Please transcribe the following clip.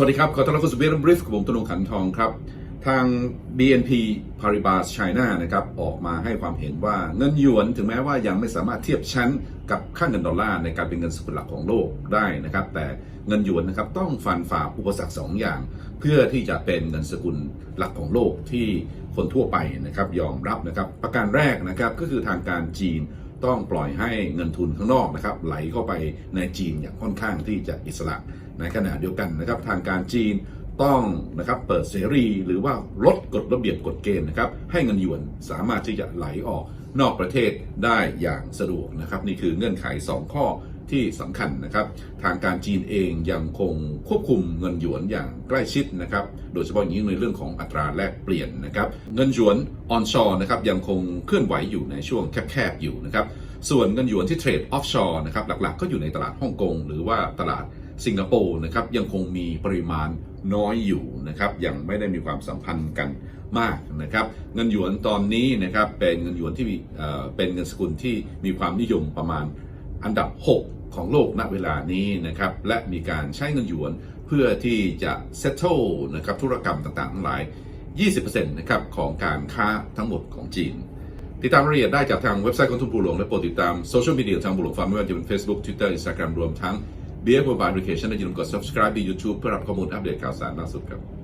สวัสดีครับ ขอต้อนรับเข้าสู่เบรมบริฟกับผมตนงขันทองครับ ทาง BNP Paribas China นะครับ ออกมาให้ความเห็นว่าเงินหยวนถึงแม้ว่ายังไม่สามารถเทียบชั้นกับค่าเงินดอลลาร์ในการเป็นเงินสกุลหลักของโลกได้นะครับ แต่เงินหยวนนะครับต้องฟันฝ่าอุปสรรคสองอย่าง เพื่อที่จะเป็นเงินสกุลหลักของโลกที่คนทั่วไปนะครับยอมรับนะครับ ประการแรกนะครับก็คือทางการจีน ต้องปล่อยให้เงินทุนข้างนอกนะครับไหลเข้าไปในจีนอย่างค่อนข้างที่จะอิสระ ในขณะเดียวกันนะครับทางการจีนต้องนะครับเปิดเสรีหรือว่าลดกฎระเบียบกฎเกณฑ์นะครับให้เงินหยวนสามารถที่จะไหลออกนอกประเทศได้อย่างสะดวกนะครับนี่คือเงื่อนไข 2 ข้อ ที่สำคัญนะครับ ทางการจีนเองยังคงควบคุมเงินหยวนอย่างใกล้ชิดนะครับ โดยเฉพาะอย่างยิ่งในเรื่องของอัตราแลกเปลี่ยนนะครับ เงินหยวนออนชอร์นะครับยังคงเคลื่อนไหวอยู่ในช่วงแคบๆอยู่นะครับ ส่วนเงินหยวนที่เทรดออฟชอร์นะครับหลักๆ ก็อยู่ในตลาดฮ่องกงหรือว่าตลาดสิงคโปร์นะครับยังคงมีปริมาณน้อยอยู่นะครับยังไม่ได้มีความสัมพันธ์กันมากนะครับ เงินหยวนตอนนี้นะครับเป็นเงินหยวนที่เอ่อเป็นเงินสกุลที่มีความนิยมประมาณอันดับ 6 ของโลกณเวลานี้นะครับ และมีการใช้เงินหยวนเพื่อที่จะ settle นะครับธุรกรรมต่างๆ ทั้งหลาย 20%นะครับของการค้าทั้งหมดของจีน ติดตามรายละเอียดได้จากทางเว็บไซต์ของทุนปูหลวง และโปรดติดตามโซเชียลมีเดียทางบุหลวงฟาร์มไม่ว่าจะเป็น Facebook Twitter Instagram รวมทั้ง b บียร์ Mobile Application และอย่าลืมกด subscribe ใน YouTube เพื่อรับข้อมูลอัปเดตข่าวสารล่าสุดครับ